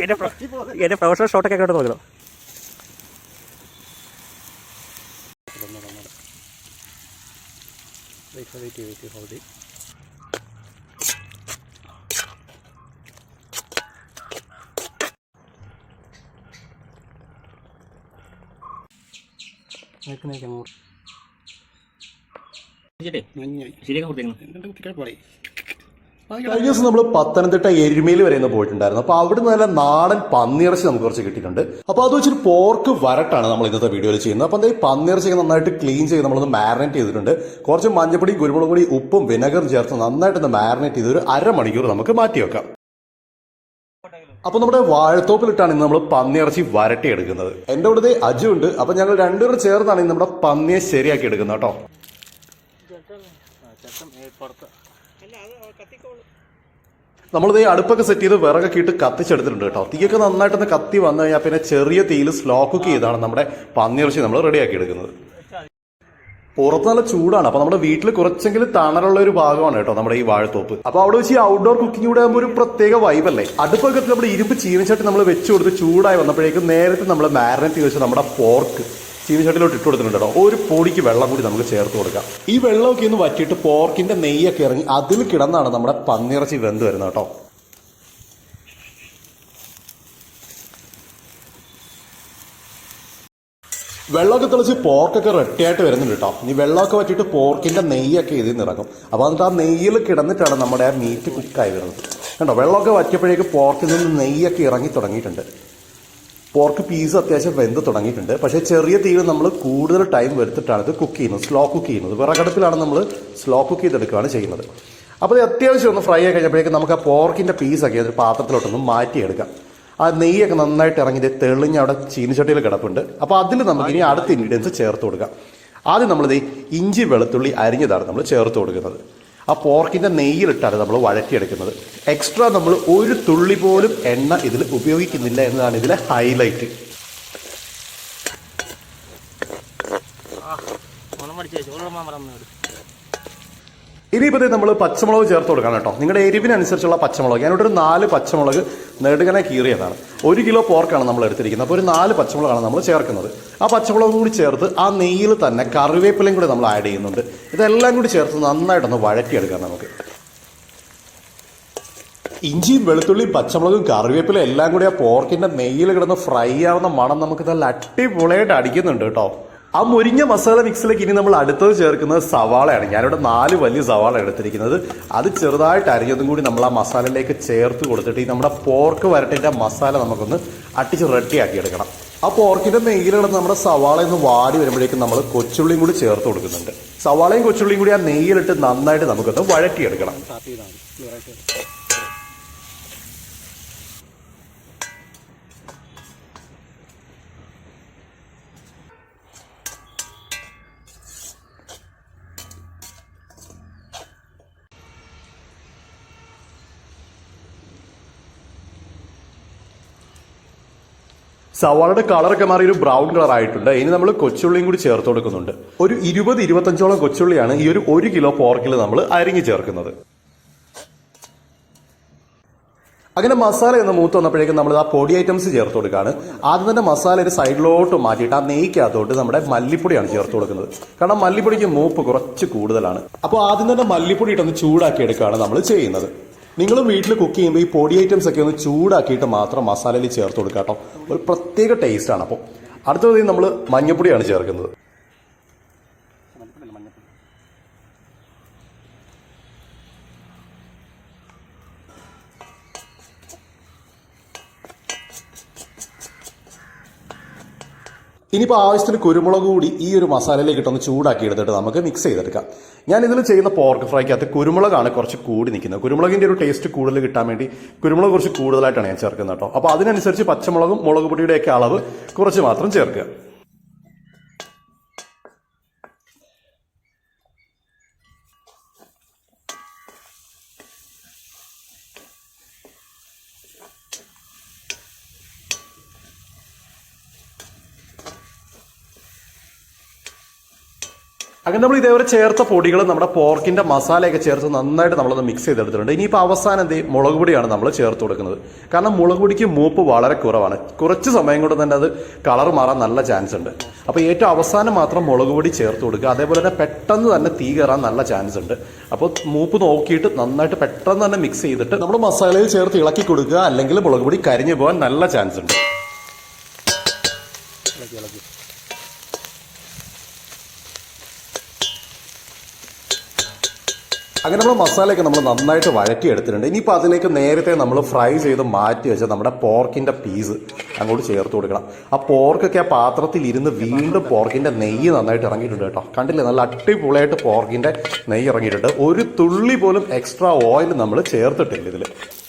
എന്റെ പ്ര- എന്റെ പ്രൊഫഷണൽ ഷോട്ടൊക്കെ കേട്ടോ നോക്കണം ശരിയാ കൊടുത്തേക്കണം? കഴിഞ്ഞ ദിവസം നമ്മൾ പത്തനംതിട്ട എരുമയിൽ വരെ ഒന്ന് പോയിട്ടുണ്ടായിരുന്നു. അപ്പൊ അവിടെ നല്ല നാടൻ പന്നിയിറച്ചി നമുക്ക് കുറച്ച് കിട്ടിയിട്ടുണ്ട്. അപ്പൊ അത് വെച്ചൊരു പോർക്ക് വരട്ടാണ് നമ്മൾ ഇന്നത്തെ വീഡിയോയിൽ ചെയ്യുന്നത്. അപ്പൊ എന്താ ഈ പന്നിയിറച്ചിയൊക്കെ നന്നായിട്ട് ക്ലീൻ ചെയ്ത് നമ്മളൊന്ന് മാരിനേറ്റ് ചെയ്തിട്ടുണ്ട്. കുറച്ച് മഞ്ഞപ്പൊടി കുരുമുളക് പൊടി ഉപ്പും വിനെഗറും ചേർത്ത് നന്നായിട്ട് മാരിനേറ്റ് ചെയ്ത് ഒരു അരമണിക്കൂർ നമുക്ക് മാറ്റി വെക്കാം. അപ്പൊ നമ്മുടെ വാഴത്തോപ്പിലിട്ടാണ് ഇന്ന് നമ്മൾ പന്നിയിറച്ചി വരട്ടി എടുക്കുന്നത് എന്റെ കൂടെ അജു ഉണ്ട്. അപ്പൊ ഞങ്ങൾ രണ്ടുപേരും ചേർന്നാണ് ഇന്ന് നമ്മുടെ പന്നിയെ ശരിയാക്കി എടുക്കുന്നത് കേട്ടോ. നമ്മളിത് അടുപ്പൊക്കെ സെറ്റ് ചെയ്ത് വിറകൊക്കെ ഇട്ട് കത്തിച്ചെടുത്തിട്ടുണ്ട് കേട്ടോ. തീയൊക്കെ നന്നായിട്ടൊന്ന് കത്തി വന്നു കഴിഞ്ഞാൽ പിന്നെ ചെറിയ തീയിൽ സ്ലോ കുക്ക് ചെയ്താണ് നമ്മുടെ പന്നിയിറച്ചി നമ്മൾ റെഡിയാക്കി എടുക്കുന്നത്. പുറത്ത് നല്ല ചൂടാണ്. അപ്പൊ നമ്മുടെ വീട്ടിൽ കുറച്ചെങ്കിലും തണലുള്ള ഒരു ഭാഗമാണ് കേട്ടോ നമ്മുടെ ഈ വാഴത്തോപ്പ്. അപ്പൊ അവിടെ വെച്ച് ഈ ഔട്ട്ഡോർ കുക്കിംഗ് കൂടെ ആകുമ്പോൾ ഒരു പ്രത്യേക വൈബല്ലേ അടുപ്പൊക്കെ നമ്മുടെ ഇരുമ്പ് ചീനച്ചട്ടി നമ്മൾ വെച്ചു കൊടുത്ത് ചൂടായി വന്നപ്പോഴേക്കും നേരത്തെ നമ്മൾ മാരിനേറ്റ് ചെയ്ത് വെച്ച നമ്മുടെ പോർക്ക് ചീനച്ചട്ടിലോട്ട് ഇട്ട് കൊടുത്തിട്ടുണ്ട് ഒരു പൊടിക്ക് വെള്ളം കൂടി നമുക്ക് ചേർത്ത് കൊടുക്കാം. ഈ വെള്ളമൊക്കെ ഒന്ന് വറ്റിയിട്ട് പോർക്കിന്റെ നെയ്യൊക്കെ ഇറങ്ങി അതിൽ കിടന്നാണ് നമ്മുടെ പന്നിറച്ചി വെന്ത് വരുന്നത് കേട്ടോ. വെള്ളമൊക്കെ തെളിച്ച് പോർക്കൊക്കെ റെഡിയായിട്ട് വരുന്നുണ്ട് കേട്ടോ. ഈ വെള്ളമൊക്കെ വറ്റിയിട്ട് പോർക്കിന്റെ നെയ്യൊക്കെ ഇതിൽ നിറക്കും അപ്പൊ അപ്പോൾ എന്നിട്ട് ആ നെയ്യിൽ കിടന്നിട്ടാണ് നമ്മുടെ ആ മീറ്റ് കുക്കായി വരുന്നത്. കണ്ടോ വെള്ളമൊക്കെ വറ്റിയപ്പോഴേക്ക് പോർക്കിൽ നിന്ന് നെയ്യൊക്കെ ഇറങ്ങി തുടങ്ങിയിട്ടുണ്ട്. പോർക്ക് പീസ് അത്യാവശ്യം വെന്ത് തുടങ്ങിയിട്ടുണ്ട്. പക്ഷേ ചെറിയ തീയിൽ നമ്മൾ കൂടുതൽ ടൈം വരുത്തിട്ടാണ് ഇത് കുക്ക് ചെയ്യുന്നത് സ്ലോ കുക്ക് ചെയ്യുന്നത്. വിറകടുപ്പിലാണ് നമ്മൾ സ്ലോ കുക്ക് ചെയ്തെടുക്കുകയാണ് ചെയ്യുന്നത്. അപ്പോൾ ഇത് അത്യാവശ്യം ഒന്ന് ഫ്രൈ ആയി കഴിഞ്ഞപ്പോഴേക്കും നമുക്ക് ആ പോർക്കിന്റെ പീസൊക്കെ ഒരു പാത്രത്തിലോട്ടൊന്ന് മാറ്റിയെടുക്കാം. ആ നെയ്യൊക്കെ നന്നായിട്ട് ഇറങ്ങി തെളിഞ്ഞ് അവിടെ ചീനിച്ചട്ടിയിൽ കിടപ്പുണ്ട്. അപ്പോൾ അതിൽ നമുക്ക് ഇനി അടുത്ത ഇൻഗ്രീഡിയൻസ് ചേർത്ത് കൊടുക്കാം. ആദ്യം നമ്മളിത് ഇഞ്ചി വെളുത്തുള്ളി അരിഞ്ഞതാണ് നമ്മൾ ചേർത്ത് കൊടുക്കുന്നത്. ആ പോർക്കിന്റെ നെയ്യിലിട്ടാണ് നമ്മൾ വഴറ്റിയെടുക്കുന്നത്. എക്സ്ട്രാ നമ്മൾ ഒരു തുള്ളി പോലും എണ്ണ ഇതിൽ ഉപയോഗിക്കുന്നില്ല എന്നതാണ് ഇതിലെ ഹൈലൈറ്റ് ഓണം പഠിച്ചു ചോളം മറന്നു ഇനിയിപ്പോൾ നമ്മൾ പച്ചമുളക് ചേർത്ത് കൊടുക്കണം കേട്ടോ. നിങ്ങളുടെ എരിവിനനുസരിച്ചുള്ള പച്ചമുളക്. ഞാനിവിടെ ഒരു നാല് പച്ചമുളക് നെടുകനെ കീറിയതാണ്. ഒരു കിലോ പോർക്കാണ് നമ്മൾ എടുത്തിരിക്കുന്നത്. അപ്പോൾ ഒരു നാല് പച്ചമുളകാണ് നമ്മൾ ചേർക്കുന്നത്. ആ പച്ചമുളക് കൂടി ചേർത്ത് ആ നെയ്യിൽ തന്നെ കറിവേപ്പിലയും കൂടി നമ്മൾ ആഡ് ചെയ്യുന്നുണ്ട്. ഇതെല്ലാം കൂടി ചേർത്ത് നന്നായിട്ടൊന്ന് വഴറ്റിയെടുക്കാം നമുക്ക്. ഇഞ്ചിയും വെളുത്തുള്ളിയും പച്ചമുളകും കറിവേപ്പിലും എല്ലാം കൂടി ആ പോർക്കിന്റെ നെയ്യിൽ കിടന്ന് ഫ്രൈ ആവുന്ന മണം നമുക്ക് നല്ല അടിപൊളിയായിട്ട് അടിക്കുന്നുണ്ട് കേട്ടോ. ആ മുരിഞ്ഞ മസാല മിക്സിലേക്ക് ഇനി നമ്മൾ അടുത്തത് ചേർക്കുന്നത് സവാളയാണ്. ഞാനിവിടെ നാല് വലിയ സവാള എടുത്തിരിക്കുന്നത്. അത് ചെറുതായിട്ട് അരിഞ്ഞതും കൂടി നമ്മൾ ആ മസാലയിലേക്ക് ചേർത്ത് കൊടുത്തിട്ട് ഈ നമ്മുടെ പോർക്ക് വരട്ടിന്റെ മസാല നമുക്കൊന്ന് അട്ടിച്ച് റെഡിയാക്കി എടുക്കണം ആ പോർക്കിന്റെ നെയ്യിലുള്ള നമ്മുടെ സവാള ഒന്ന് വാടി വരുമ്പോഴേക്കും നമ്മൾ കൊച്ചുള്ളിയും കൂടി ചേർത്ത് കൊടുക്കുന്നുണ്ട്. സവാളയും കൊച്ചുള്ളിയും കൂടി ആ നെയ്യിലിട്ട് നന്നായിട്ട് നമുക്കൊന്ന് വഴറ്റിയെടുക്കണം. സവാളയുടെ കളറൊക്കെ മാറി ഒരു ബ്രൗൺ കളർ ആയിട്ടുണ്ട് ഇനി നമ്മൾ കൊച്ചുള്ളിയും കൂടി ചേർത്ത് കൊടുക്കുന്നുണ്ട്. ഒരു ഇരുപത് ഇരുപത്തഞ്ചോളം കൊച്ചുള്ളിയാണ് ഈ ഒരു ഒരു കിലോ പോർക്കിൽ നമ്മൾ അരിഞ്ഞു ചേർക്കുന്നത്. അങ്ങനെ മസാല എന്ന് മൂത്ത് വന്നപ്പോഴേക്കും നമ്മൾ ആ പൊടി ഐറ്റംസ് ചേർത്ത് കൊടുക്കുകയാണ്. ആദ്യം തന്നെ മസാല ഒരു സൈഡിലോട്ട് മാറ്റിയിട്ട് ആ നെയ്ക്കകത്തോട്ട് നമ്മുടെ മല്ലിപ്പൊടിയാണ് ചേർത്ത് കൊടുക്കുന്നത്. കാരണം മല്ലിപ്പൊടിക്ക് മൂപ്പ് കുറച്ച് കൂടുതലാണ്. അപ്പോൾ ആദ്യം തന്നെ മല്ലിപ്പൊടി ഇട്ടൊന്ന് ചൂടാക്കി എടുക്കുകയാണ് നമ്മൾ ചെയ്യുന്നത്. നിങ്ങളും വീട്ടിൽ കുക്ക് ചെയ്യുമ്പോൾ ഈ പൊടി ഐറ്റംസ് ഒക്കെ ഒന്ന് ചൂടാക്കിയിട്ട് മാത്രം മസാലയിൽ ചേർത്ത് കൊടുക്കാം കേട്ടോ ഒരു പ്രത്യേക ടേസ്റ്റ് ആണ് അപ്പോൾ. അടുത്തത് നമ്മൾ മഞ്ഞപ്പൊടിയാണ് ചേർക്കുന്നത്. ഇനിയിപ്പോൾ ആവശ്യത്തിന് കുരുമുളക് കൂടി ഈ ഒരു മസാലയിലേക്ക് ഇട്ടൊന്ന് ചൂടാക്കി എടുത്തിട്ട് നമുക്ക് മിക്സ് ചെയ്തെടുക്കാം. ഞാൻ ഇതിൽ ചെയ്യുന്ന പോർക്ക് ഫ്രൈക്കകത്ത് കുരുമുളകാണ് കുറച്ച് കൂടി നിൽക്കുന്നത്. കുരുമുളകിന്റെ ഒരു ടേസ്റ്റ് കൂടുതൽ കിട്ടാൻ വേണ്ടി കുരുമുളക് കുറച്ച് കൂടുതലായിട്ടാണ് ഞാൻ ചേർക്കുന്നത് കേട്ടോ. അപ്പോൾ അതിനനുസരിച്ച് പച്ചമുളകും മുളക് പൊടിയുടെയൊക്കെ അളവ് കുറച്ച് മാത്രം ചേർക്കുക. അങ്ങനെ നമ്മൾ ഇതേവരെ ചേർത്ത പൊടികൾ നമ്മുടെ പോർക്കിന്റെ മസാലയൊക്കെ ചേർത്ത് നന്നായിട്ട് നമ്മളത് മിക്സ് ചെയ്തെടുത്തിട്ടുണ്ട്. ഇനിയിപ്പോൾ അവസാനം എന്ത്? മുളക് പൊടിയാണ് നമ്മൾ ചേർത്ത് കൊടുക്കുന്നത്. കാരണം മുളക് പൊടിക്ക് മൂപ്പ് വളരെ കുറവാണ്. കുറച്ച് സമയം കൊണ്ട് തന്നെ അത് കളർ മാറാൻ നല്ല ചാൻസ് ഉണ്ട്. അപ്പോൾ ഏറ്റവും അവസാനം മാത്രം മുളക് പൊടി ചേർത്ത് കൊടുക്കുക. അതേപോലെ തന്നെ പെട്ടെന്ന് തന്നെ തീ കയറാൻ നല്ല ചാൻസ് ഉണ്ട്. അപ്പോൾ മൂപ്പ് നോക്കിയിട്ട് നന്നായിട്ട് പെട്ടെന്ന് തന്നെ മിക്സ് ചെയ്തിട്ട് നമ്മൾ മസാലയിൽ ചേർത്ത് ഇളക്കി കൊടുക്കുക. അല്ലെങ്കിൽ മുളക് പൊടി കരിഞ്ഞു പോകാൻ നല്ല ചാൻസ് ഉണ്ട്. അങ്ങനെ നമ്മൾ മസാലയൊക്കെ നമ്മൾ നന്നായിട്ട് വഴറ്റി എടുത്തിട്ടുണ്ട് ഇനിയിപ്പോൾ അതിലേക്ക് നേരത്തെ നമ്മൾ ഫ്രൈ ചെയ്ത് മാറ്റി വെച്ച നമ്മുടെ പോർക്കിന്റെ പീസ് അങ്ങോട്ട് ചേർത്ത് കൊടുക്കണം. ആ പോർക്കൊക്കെ ആ പാത്രത്തിൽ ഇരുന്ന് വീണ്ടും പോർക്കിന്റെ നെയ്യ് നന്നായിട്ട് ഇറങ്ങിയിട്ടുണ്ട് കേട്ടോ. കണ്ടില്ലേ? നല്ല അടിപൊളിയായിട്ട് പോർക്കിന്റെ നെയ്യ് ഇറങ്ങിയിട്ടുണ്ട്. ഒരു തുള്ളി പോലും എക്സ്ട്രാ ഓയിൽ നമ്മൾ ചേർത്തിട്ടില്ല ഇതിൽ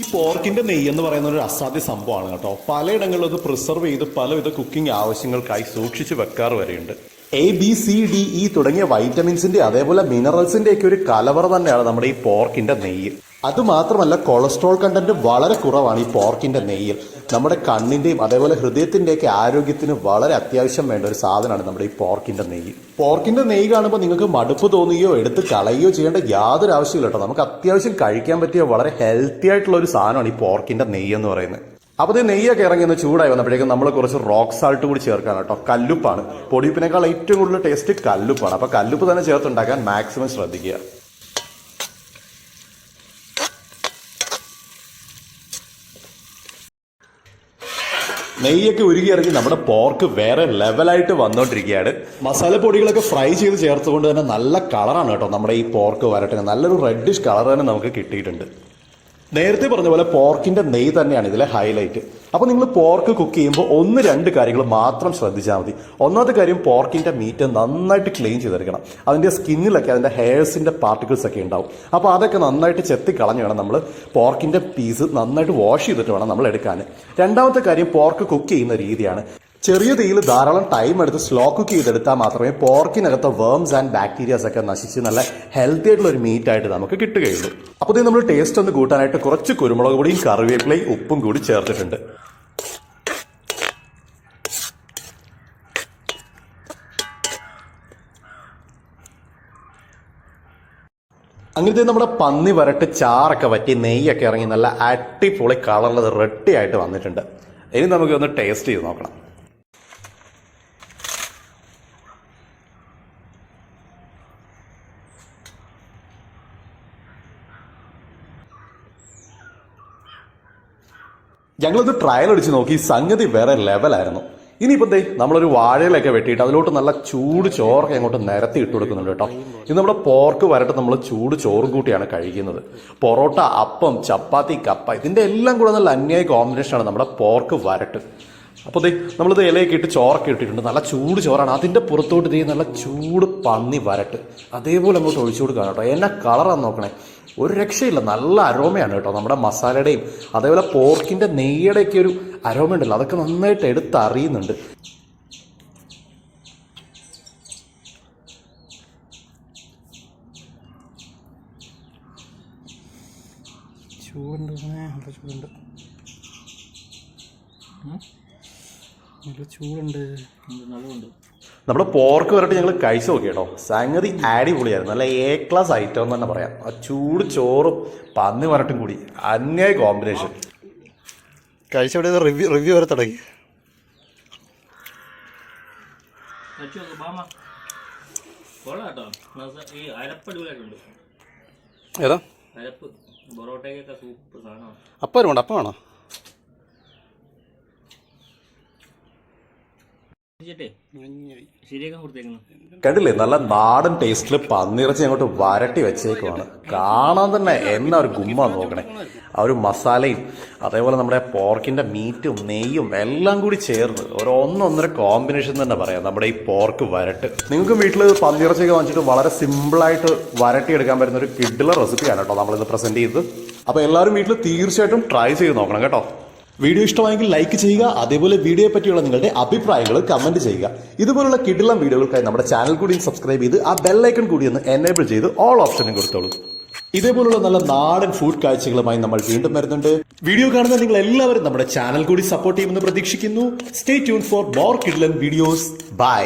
ഈ പോർക്കിന്റെ നെയ്യ് എന്ന് പറയുന്ന ഒരു അസാധ്യ സംഭവമാണ് കേട്ടോ. പലയിടങ്ങളിലും അത് പ്രിസർവ് ചെയ്ത് പലവിധ കുക്കിംഗ് ആവശ്യങ്ങൾക്കായി സൂക്ഷിച്ച് വെക്കാറ് വരെയുണ്ട്. A B C D E തുടങ്ങിയ വൈറ്റമിൻസിന്റെ അതേപോലെ മിനറൽസിന്റെ ഒക്കെ ഒരു കലവറ തന്നെയാണ് നമ്മുടെ ഈ പോർക്കിന്റെ നെയ്യ്. അതുമാത്രമല്ല കൊളസ്ട്രോൾ കണ്ടന്റ് വളരെ കുറവാണ് ഈ പോർക്കിന്റെ നെയ്യിൽ നമ്മുടെ കണ്ണിന്റെയും അതേപോലെ ഹൃദയത്തിന്റെയൊക്കെ ആരോഗ്യത്തിന് വളരെ അത്യാവശ്യം വേണ്ട ഒരു സാധനമാണ് നമ്മുടെ ഈ പോർക്കിന്റെ നെയ്യ്. പോർക്കിന്റെ നെയ്യ് കാണുമ്പോൾ നിങ്ങൾക്ക് മടുപ്പ് തോന്നുകയോ എടുത്ത് കളയുകയോ ചെയ്യേണ്ട യാതൊരു ആവശ്യമില്ല കേട്ടോ. നമുക്ക് അത്യാവശ്യം കഴിക്കാൻ പറ്റിയ വളരെ ഹെൽത്തി ആയിട്ടുള്ള ഒരു സാധനമാണ് ഈ പോർക്കിന്റെ നെയ്യ് എന്ന് പറയുന്നത്. അപ്പോൾ ഇത് നെയ്യൊക്കെ ഇറങ്ങി ഒന്ന് ചൂടായി വന്നപ്പോഴേക്കും നമ്മൾ കുറച്ച് റോക്ക് സാൾട്ട് കൂടി ചേർക്കാൻ കേട്ടോ. കല്ലുപ്പാണ്. പൊടിയുപ്പിനേക്കാൾ ഏറ്റവും കൂടുതൽ ടേസ്റ്റ് കല്ലുപ്പാണ്. അപ്പോൾ കല്ലുപ്പ് തന്നെ ചേർത്തുണ്ടാക്കാൻ മാക്സിമം ശ്രദ്ധിക്കുക. നെയ്യൊക്കെ ഉരുകി ഇറങ്ങി നമ്മുടെ പോർക്ക് വേറെ ലെവലായിട്ട് വന്നുകൊണ്ടിരിക്കുകയാണ് മസാലപ്പൊടികളൊക്കെ ഫ്രൈ ചെയ്ത് ചേർത്തുകൊണ്ട് തന്നെ നല്ല കളറാണ് കേട്ടോ നമ്മുടെ ഈ പോർക്ക് വരട്ടെ നല്ലൊരു റെഡിഷ് കളർ തന്നെ നമുക്ക് കിട്ടിയിട്ടുണ്ട്. നേരത്തെ പറഞ്ഞ പോലെ പോർക്കിന്റെ നെയ് തന്നെയാണ് ഇതിലെ ഹൈലൈറ്റ്. അപ്പോൾ നിങ്ങൾ പോർക്ക് കുക്ക് ചെയ്യുമ്പോൾ ഒന്ന് രണ്ട് കാര്യങ്ങൾ മാത്രം ശ്രദ്ധിച്ചാൽ മതി. ഒന്നാമത്തെ കാര്യം പോർക്കിന്റെ മീറ്റ് നന്നായിട്ട് ക്ലീൻ ചെയ്തെടുക്കണം. അതിന്റെ സ്കിന്നിലൊക്കെ അതിന്റെ ഹെയർസിന്റെ പാർട്ടിക്കിൾസ് ഒക്കെ ഉണ്ടാവും. അപ്പോൾ അതൊക്കെ നന്നായിട്ട് ചെത്തി കളഞ്ഞ് വേണം നമ്മൾ പോർക്കിന്റെ പീസ് നന്നായിട്ട് വാഷ് ചെയ്തിട്ട് വേണം നമ്മൾ എടുക്കാൻ രണ്ടാമത്തെ കാര്യം പോർക്ക് കുക്ക് ചെയ്യുന്ന രീതിയാണ്. ചെറിയ തീയിൽ ധാരാളം ടൈം എടുത്ത് സ്ലോ കുക്ക് ചെയ്തെടുത്താൽ മാത്രമേ പോർക്കിനകത്ത് വേംസ് ആൻഡ് ബാക്ടീരിയാസ് ഒക്കെ നശിച്ച് നല്ല ഹെൽത്തി ആയിട്ടുള്ള ഒരു മീറ്റ് ആയിട്ട് നമുക്ക് കിട്ടുകയുള്ളൂ. അപ്പോൾ ഇത് നമ്മൾ ടേസ്റ്റ് ഒന്ന് കൂട്ടാനായിട്ട് കുറച്ച് കുരുമുളക് പൊടിയും കറിവേപ്പിലയും ഉപ്പും കൂടി ചേർത്തിട്ടുണ്ട്. അങ്ങനത്തെ നമ്മുടെ പന്നി വരട്ട് ചാറൊക്കെ വറ്റി നെയ്യൊക്കെ ഇറങ്ങി നല്ല അടിപൊളി കളറിൽ റെഡി ആയിട്ട് വന്നിട്ടുണ്ട്. ഇനി നമുക്ക് ഒന്ന് ടേസ്റ്റ് ചെയ്ത് നോക്കണം. ഞങ്ങളത് ട്രയൽ അടിച്ച് നോക്കി. സംഗതി വേറെ ലെവലായിരുന്നു ഇനിയിപ്പോൾ ദേ നമ്മളൊരു വാഴയിലൊക്കെ വെട്ടിയിട്ട് അതിലോട്ട് നല്ല ചൂട് ചോറൊക്കെ അങ്ങോട്ട് നിരത്തി ഇട്ട് കൊടുക്കുന്നുണ്ട് കേട്ടോ. ഇത് നമ്മുടെ പോർക്ക് വരട്ട് നമ്മൾ ചൂട് ചോറും കൂട്ടിയാണ് കഴിക്കുന്നത്. പൊറോട്ട അപ്പം ചപ്പാത്തി കപ്പ ഇതിന്റെ എല്ലാം കൂടെ നല്ല അന്യായ കോമ്പിനേഷനാണ് നമ്മുടെ പോർക്ക് വരട്ട്. അപ്പോൾ ദേ നമ്മളിത് ഇലയൊക്കെ ഇട്ട് ചോറൊക്കെ ഇട്ടിട്ടുണ്ട്. നല്ല ചൂട് ചോറാണ്. അതിന്റെ പുറത്തോട്ട് ദേ നല്ല ചൂട് പന്നി വരട്ട്. അതേപോലെ അങ്ങോട്ട് ഒഴിച്ചു കൊടുക്കാൻ കേട്ടോ. എന്നാ കളറാന്ന് നോക്കണേ. ഒരു രക്ഷയില്ല. നല്ല അരോമയാണ് കേട്ടോ നമ്മുടെ മസാലയുടെയും അതേപോലെ പോർക്കിന്റെ നെയ്യുടെയൊക്കെ ഒരു അരോമ ഉണ്ടല്ലോ. അതൊക്കെ നന്നായിട്ട് എടുത്തറിയുന്നുണ്ട്. ചൂടുണ്ട്. നല്ല ചൂടുണ്ട് നമ്മുടെ പോർക്ക് വരട്ട് ഞങ്ങൾ കഴിച്ചു നോക്കി കേട്ടോ സംഗതി അടിപൊളിയായിരുന്നു. നല്ല എ ക്ലാസ് ഐറ്റം എന്ന് തന്നെ പറയാം. ആ ചൂട് ചോറും പന്നി വരട്ടും കൂടി. അന്യായ കോമ്പിനേഷൻ കഴിച്ചവിടെ റിവ്യൂ റിവ്യൂ വരെ തുടങ്ങി. ഏതാ? അപ്പം വേണോ അപ്പം വേണോ? കണ്ടില്ലേ? നല്ല നാടൻ ടേസ്റ്റിൽ പന്നിറച്ചി അങ്ങോട്ട് വരട്ടി വെച്ചേക്കുവാണ്. കാണാൻ തന്നെ എന്നാ ഒരു ഗുമ്മ നോക്കണേ. ആ ഒരു മസാലയും അതേപോലെ നമ്മുടെ പോർക്കിന്റെ മീറ്റും നെയ്യും എല്ലാം കൂടി ചേർന്ന് ഒരു ഒന്നൊന്നര കോമ്പിനേഷൻ തന്നെ പറയാം. നമ്മുടെ ഈ പോർക്ക് വരട്ട്. നിങ്ങൾക്ക് വീട്ടിൽ പന്നിറച്ചിയൊക്കെ വാങ്ങിച്ചിട്ട് വളരെ സിമ്പിളായിട്ട് വരട്ടിയെടുക്കാൻ പറ്റുന്ന ഒരു കിഡിലെ റെസിപ്പിയാണ് കേട്ടോ നമ്മളിത് പ്രസന്റ് ചെയ്തത്. അപ്പോൾ എല്ലാവരും വീട്ടിൽ തീർച്ചയായിട്ടും ട്രൈ ചെയ്ത് നോക്കണം കേട്ടോ. വീഡിയോ ഇഷ്ടമായെങ്കിൽ ലൈക്ക് ചെയ്യുക അതേപോലെ വീഡിയോയെ പറ്റിയുള്ള നിങ്ങളുടെ അഭിപ്രായങ്ങൾ കമന്റ് ചെയ്യുക. ഇതുപോലുള്ള കിടിലം വീഡിയോകൾക്കായി നമ്മുടെ ചാനൽ കൂടി സബ്സ്ക്രൈബ് ചെയ്ത് ആ ബെല്ലൈക്കൺ കൂടി ഒന്ന് എനേബിൾ ചെയ്ത് ഓൾ ഓപ്ഷനും കൊടുത്തോളൂ. ഇതേപോലുള്ള നല്ല നാടൻ ഫുഡ് കാഴ്ചകളുമായി നമ്മൾ വീണ്ടും വരുന്നുണ്ട്. വീഡിയോ കാണുന്ന നിങ്ങൾ എല്ലാവരും നമ്മുടെ ചാനൽ കൂടി സപ്പോർട്ട് ചെയ്യുമെന്ന് പ്രതീക്ഷിക്കുന്നു. സ്റ്റേ ട്യൂൺ ഫോർ മോർ കിഡ്ലൻ വീഡിയോസ് ബൈ